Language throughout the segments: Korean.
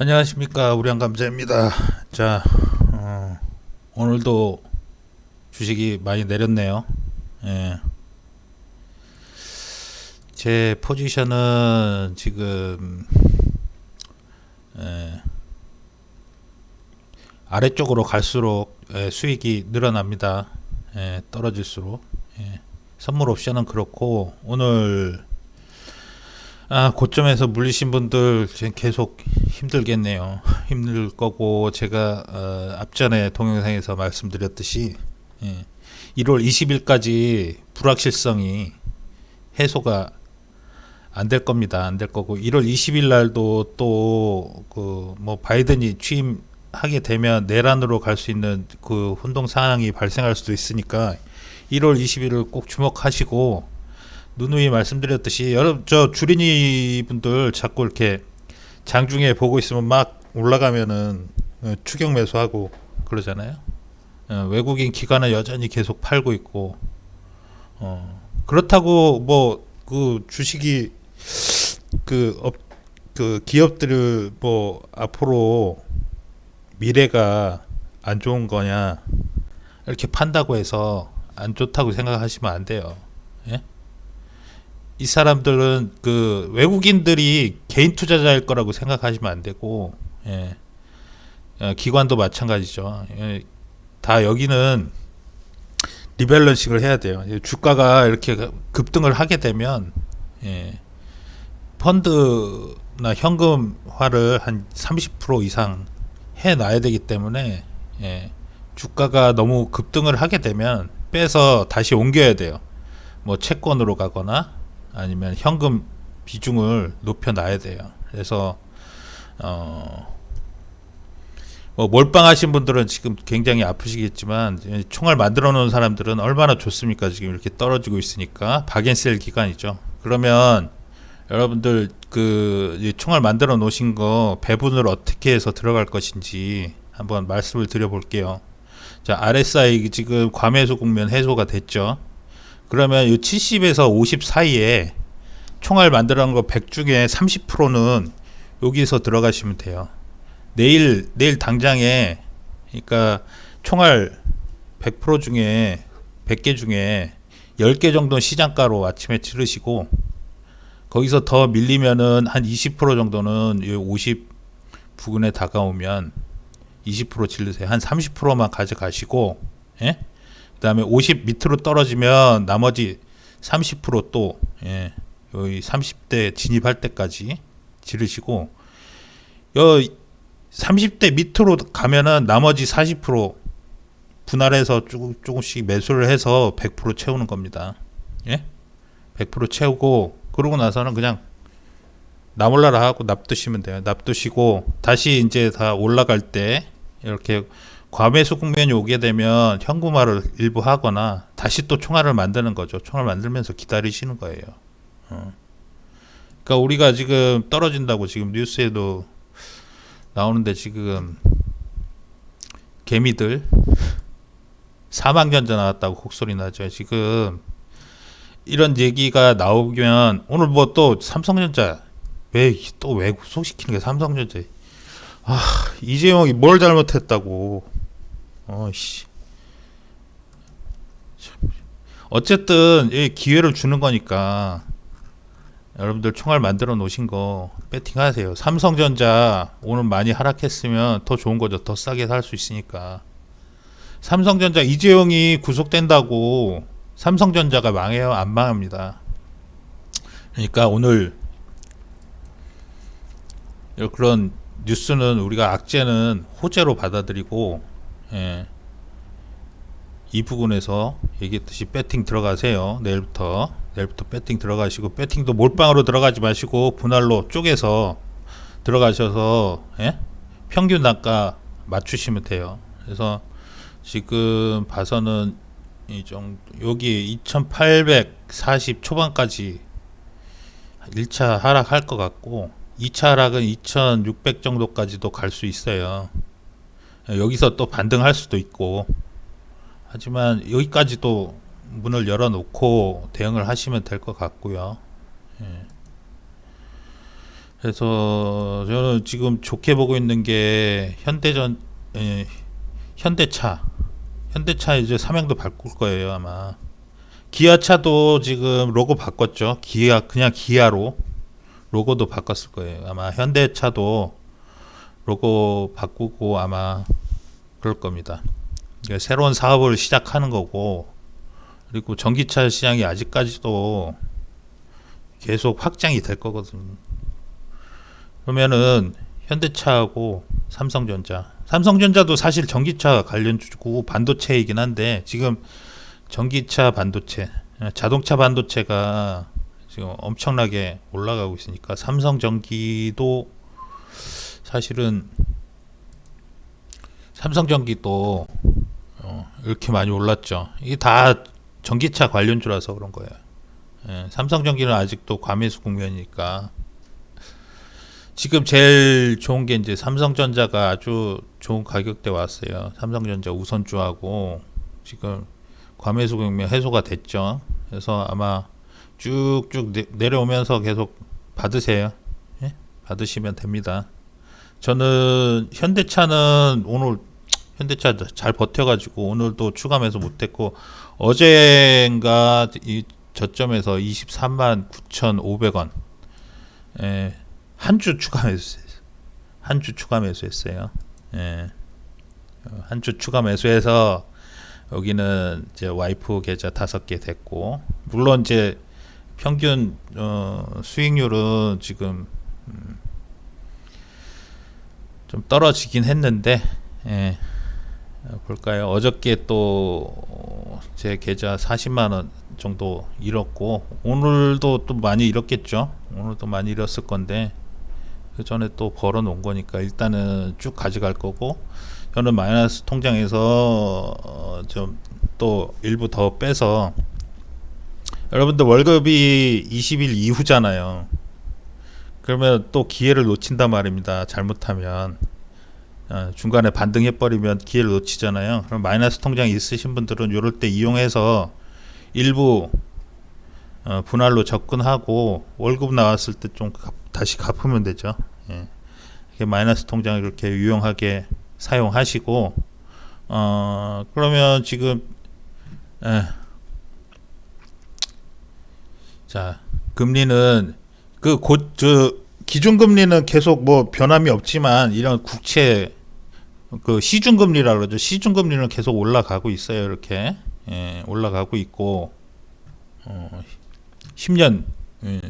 안녕하십니까 우량 감자입니다. 자 어, 오늘도 주식이 많이 내렸네요. 예. 제 포지션은 지금 예, 아래쪽으로 갈수록 예, 수익이 늘어납니다. 예, 떨어질수록 예. 선물 옵션은 그렇고 오늘 아, 고점에서 물리신 분들 계속 힘들겠네요. 힘들 거고 제가 어, 앞전에 동영상에서 말씀드렸듯이 예, 1월 20일까지 불확실성이 해소가 안 될 겁니다. 안 될 거고 1월 20일 날도 또 그 뭐 바이든이 취임하게 되면 내란으로 갈 수 있는 그 혼동 상황이 발생할 수도 있으니까 1월 20일을 꼭 주목하시고 누누이 말씀드렸듯이 여러분 저 주린이 분들 자꾸 이렇게 장중에 보고 있으면 막 올라가면은 어, 추격 매수하고 그러잖아요. 어, 외국인 기관은 여전히 계속 팔고 있고 어, 그렇다고 뭐 그 주식이 그, 업, 그 기업들을 뭐 앞으로 미래가 안 좋은 거냐 이렇게 판다고 해서 안 좋다고 생각하시면 안 돼요. 예? 이 사람들은 그 외국인들이 개인 투자자일 거라고 생각하시면 안 되고 예. 어, 기관도 마찬가지죠. 예. 다 여기는 리밸런싱을 해야 돼요. 예, 주가가 이렇게 급등을 하게 되면 예. 펀드나 현금화를 한 30% 이상 해 놔야 되기 때문에 예. 주가가 너무 급등을 하게 되면 빼서 다시 옮겨야 돼요. 뭐 채권으로 가거나 아니면 현금 비중을 높여 놔야 돼요. 그래서 어, 뭐 몰빵하신 분들은 지금 굉장히 아프시겠지만 총알 만들어 놓은 사람들은 얼마나 좋습니까? 지금 이렇게 떨어지고 있으니까 박앤셀 기간이죠. 그러면 여러분들 그 총알 만들어 놓으신 거 배분을 어떻게 해서 들어갈 것인지 한번 말씀을 드려볼게요. 자, RSI 지금 과매수 국면 해소가 됐죠. 그러면 이 70에서 50 사이에 총알 만들어 놓은 거 100 중에 30%는 여기서 들어가시면 돼요. 내일 내일 당장에 그러니까 총알 100% 중에 100개 중에 10개 정도는 시장가로 아침에 치르시고 거기서 더 밀리면은 한 20% 정도는 50 부근에 다가오면 20% 질르세요. 한 30%만 가져가시고 예? 그다음에 50 밑으로 떨어지면 나머지 30%또 예. 여기 30대 진입할 때까지 지르시고 여 30대 밑으로 가면은 나머지 40% 분할해서 조금 조금씩 매수를 해서 100% 채우는 겁니다. 예? 100% 채우고 그러고 나서는 그냥 나몰라라 하고 납두시면 돼요. 납두시고 다시 이제 다 올라갈 때 이렇게 과매수 국면이 오게 되면 현금화를 일부 하거나 다시 또 총알을 만드는 거죠. 총알 만들면서 기다리시는 거예요. 어. 그러니까 우리가 지금 떨어진다고 지금 뉴스에도 나오는데 지금 개미들 사망전자 나왔다고 곡소리 나죠. 지금 이런 얘기가 나오면 오늘 뭐 또 삼성전자 왜 또왜 구속시키는 게 삼성전자 아 이재용이 뭘 잘못했다고 어씨 어쨌든 이 기회를 주는 거니까 여러분들 총알 만들어 놓으신 거 배팅하세요. 삼성전자 오늘 많이 하락했으면 더 좋은 거죠. 더 싸게 살 수 있으니까. 삼성전자 이재용이 구속된다고 삼성전자가 망해요? 안 망합니다. 그러니까 오늘 그런 뉴스는 우리가 악재는 호재로 받아들이고 예. 이 부분에서 얘기했듯이 배팅 들어가세요. 내일부터 내일부터 배팅 들어가시고 배팅도 몰빵으로 들어가지 마시고 분할로 쪼개서 들어가셔서 예? 평균 단가 맞추시면 돼요. 그래서 지금 봐서는 이 정도 여기 2840 초반까지 1차 하락할 것 같고 2차 하락은 2600 정도까지도 갈 수 있어요. 여기서 또 반등할 수도 있고. 하지만 여기까지도 문을 열어놓고 대응을 하시면 될 것 같고요. 예. 그래서 저는 지금 좋게 보고 있는 게 현대전 예, 현대차. 현대차 이제 삼양도 바꿀 거예요 아마. 기아차도 지금 로고 바꿨죠. 기아 그냥 기아로 로고도 바꿨을 거예요. 아마 현대차도 로고 바꾸고 아마 그럴 겁니다. 이게 새로운 사업을 시작하는 거고 그리고 전기차 시장이 아직까지도 계속 확장이 될 거거든요. 그러면은 현대차하고 삼성전자. 삼성전자도 사실 전기차 관련 주고 반도체이긴 한데 지금 전기차 반도체 어, 자동차 반도체가 지금 엄청나게 올라가고 있으니까 삼성전기도 사실은 삼성전기도 어, 이렇게 많이 올랐죠 이게 다 전기차 관련주라서 그런 거예요 예, 삼성전기는 아직도 과매수 국면이니까 지금 제일 좋은 게 이제 삼성전자가 아주 좋은 가격대 왔어요. 삼성전자 우선주하고 지금 과매수 경면 해소가 됐죠. 그래서 아마 쭉쭉 내, 내려오면서 계속 받으세요. 예? 받으시면 됩니다. 저는 현대차는 오늘 현대차 잘 버텨가지고 오늘도 추가매수 못했고 어젠가 이 저점에서 23만 9,500원. 예. 한 주 추가 매수했어요. 한주 추가 매수했어요. 예. 한 주 추가 매수해서 여기는 이제 와이프 계좌 다섯 개 됐고 물론 이제 평균 어, 수익률은 지금 음, 좀 떨어지긴 했는데 예. 어, 볼까요? 어저께 또 제 계좌 40만 원 정도 잃었고 오늘도 또 많이 잃었겠죠. 오늘도 많이 잃었을 건데 그 전에 또 벌어 놓은 거니까 일단은 쭉 가져갈 거고 저는 마이너스 통장에서 어 좀또 일부 더 빼서 여러분들 월급이 20일 이후잖아요. 그러면 또 기회를 놓친단 말입니다. 잘못하면 어, 중간에 반등해 버리면 기회를 놓치잖아요. 그럼 마이너스 통장 있으신 분들은 이럴 때 이용해서 일부 어, 분할로 접근하고 월급 나왔을 때 좀 다시 갚으면 되죠. 예. 이렇게 마이너스 통장을 이렇게 유용하게 사용하시고 어 그러면 지금 예. 자 금리는 그곧저 기준 금리는 계속 뭐 변함이 없지만 이런 국채 그 시중 금리라 그러죠. 시중 금리는 계속 올라가고 있어요. 이렇게 예, 올라가고 있고 어, 10년 예,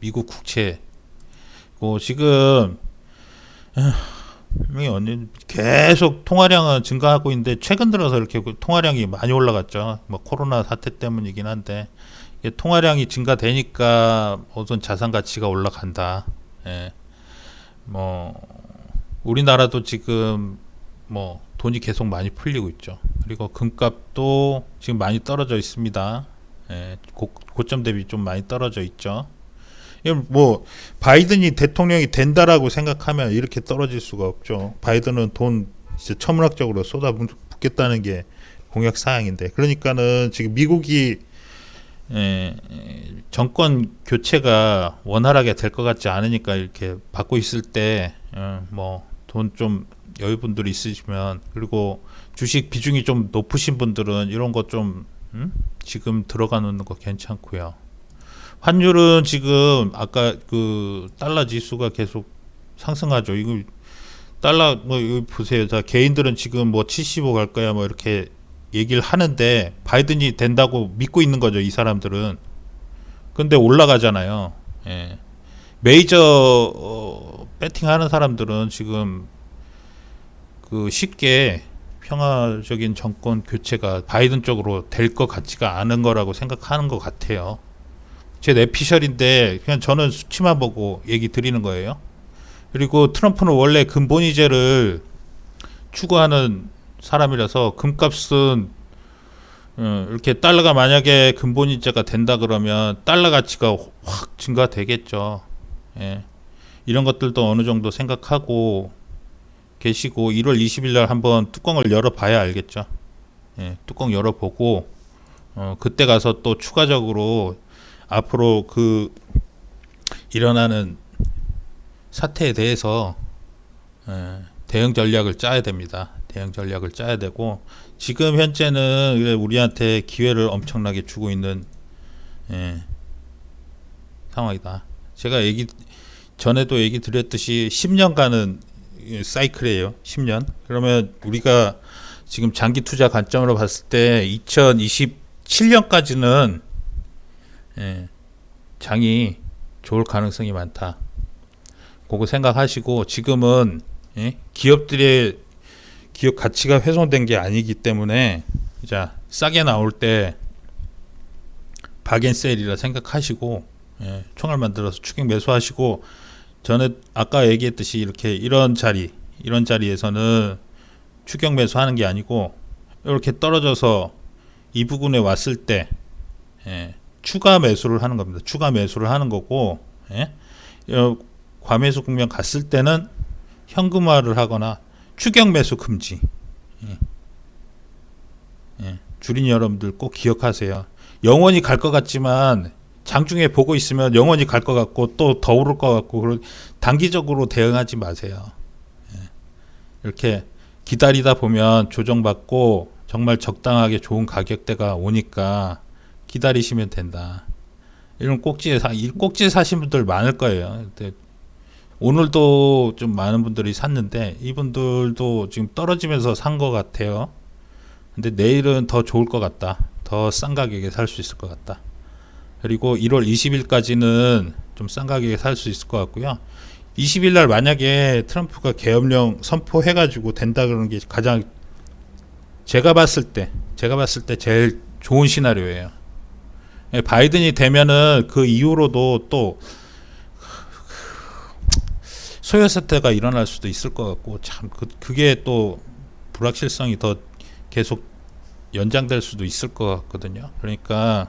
미국 국채 뭐 지금 이 언니 계속 통화량은 증가하고 있는데 최근 들어서 이렇게 그 통화량이 많이 올라갔죠. 뭐 코로나 사태 때문이긴 한데 통화량이 증가되니까 우선 자산 가치가 올라간다. 예. 뭐 우리나라도 지금 뭐 돈이 계속 많이 풀리고 있죠. 그리고 금값도 지금 많이 떨어져 있습니다. 예, 고, 고점 대비 좀 많이 떨어져 있죠. 뭐 바이든이 대통령이 된다라고 생각하면 이렇게 떨어질 수가 없죠. 바이든은 돈 진짜 천문학적으로 쏟아붓겠다는 게 공약 사항인데 그러니까는 지금 미국이 에, 정권 교체가 원활하게 될 것 같지 않으니까 이렇게 받고 있을 때 뭐돈좀 여유분들이 있으시면 그리고 주식 비중이 좀 높으신 분들은 이런 거좀 음? 지금 들어가 놓는 거 괜찮고요. 환율은 지금 아까 그 달러 지수가 계속 상승하죠. 이거 달러 뭐 이거 보세요. 자 개인들은 지금 뭐 75 갈 거야 뭐 이렇게 얘기를 하는데 바이든이 된다고 믿고 있는 거죠. 이 사람들은. 근데 올라가잖아요. 예. 메이저 어, 배팅하는 사람들은 지금 그 쉽게 평화적인 정권 교체가 바이든 쪽으로 될 것 같지가 않은 거라고 생각하는 것 같아요. 제 내피셜인데 그냥 저는 수치만 보고 얘기 드리는 거예요. 그리고 트럼프는 원래 근본이제를 추구하는 사람이라서 금값은 어, 이렇게 달러가 만약에 근본이자가 된다 그러면 달러 가치가 확 증가되겠죠. 예. 이런 것들도 어느 정도 생각하고 계시고 1월 20일 날 한번 뚜껑을 열어봐야 알겠죠. 예, 뚜껑 열어보고 어, 그때 가서 또 추가적으로 앞으로 그 일어나는 사태에 대해서 예, 대응 전략을 짜야 됩니다. 대응 전략을 짜야 되고 지금 현재는 우리한테 기회를 엄청나게 주고 있는 예, 상황이다. 제가 얘기 전에도 얘기 드렸듯이 10년간은 사이클이에요. 10년. 그러면 우리가 지금 장기 투자 관점으로 봤을 때 2027년까지는 예, 장이 좋을 가능성이 많다. 그거 생각하시고 지금은 예, 기업들의 기업 가치가 훼손된 게 아니기 때문에 자 싸게 나올 때 박앤셀이라 생각하시고 예, 총알 만들어서 추격 매수하시고 전에 아까 얘기했듯이 이렇게 이런 자리 이런 자리에서는 추격 매수하는 게 아니고 이렇게 떨어져서 이 부분에 왔을 때 예, 추가 매수를 하는 겁니다. 추가 매수를 하는 거고 예? 어, 과매수 국면 갔을 때는 현금화를 하거나 추격 매수 금지. 예. 예, 주린 여러분들 꼭 기억하세요. 영원히 갈 것 같지만 장중에 보고 있으면 영원히 갈 것 같고 또 더 오를 것 같고 단기적으로 대응하지 마세요. 예. 이렇게 기다리다 보면 조정받고 정말 적당하게 좋은 가격대가 오니까 기다리시면 된다. 이런 꼭지에 사, 이 꼭지에 사신 분들 많을 거예요. 오늘도 좀 많은 분들이 샀는데 이분들도 지금 떨어지면서 산 것 같아요. 근데 내일은 더 좋을 것 같다. 더 싼 가격에 살 수 있을 것 같다. 그리고 1월 20일까지는 좀 싼 가격에 살 수 있을 것 같고요. 20일 날 만약에 트럼프가 계엄령 선포해 가지고 된다 그러는 게 가장 제가 봤을 때 제가 봤을 때 제일 좋은 시나리오예요. 예, 바이든이 되면은 그 이후로도 또 소요 사태가 일어날 수도 있을 것 같고 참 그, 그게 또 불확실성이 더 계속 연장될 수도 있을 것 같거든요. 그러니까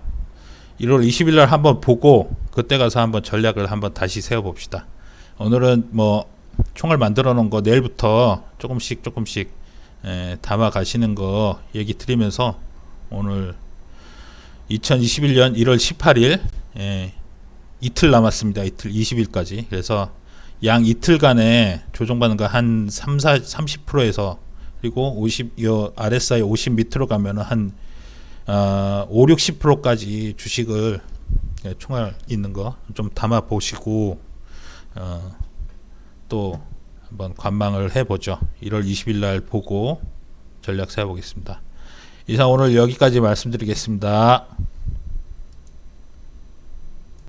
1월 20일 날 한번 보고 그때 가서 한번 전략을 한번 다시 세워 봅시다. 오늘은 뭐 총을 만들어 놓은 거 내일부터 조금씩 조금씩 에, 담아 가시는 거 얘기 드리면서 오늘 2021년 1월 18일 예, 이틀 남았습니다. 이틀 20일까지. 그래서 양 이틀간에 조정받는 거 한 3, 4, 30%에서 그리고 50, 요 RSI 50 밑으로 가면은 한 어, 5, 60%까지 주식을 예, 총알 있는 거 좀 담아 보시고 어, 또 한번 관망을 해보죠. 1월 20일 날 보고 전략 세워보겠습니다. 이상 오늘 여기까지 말씀드리겠습니다.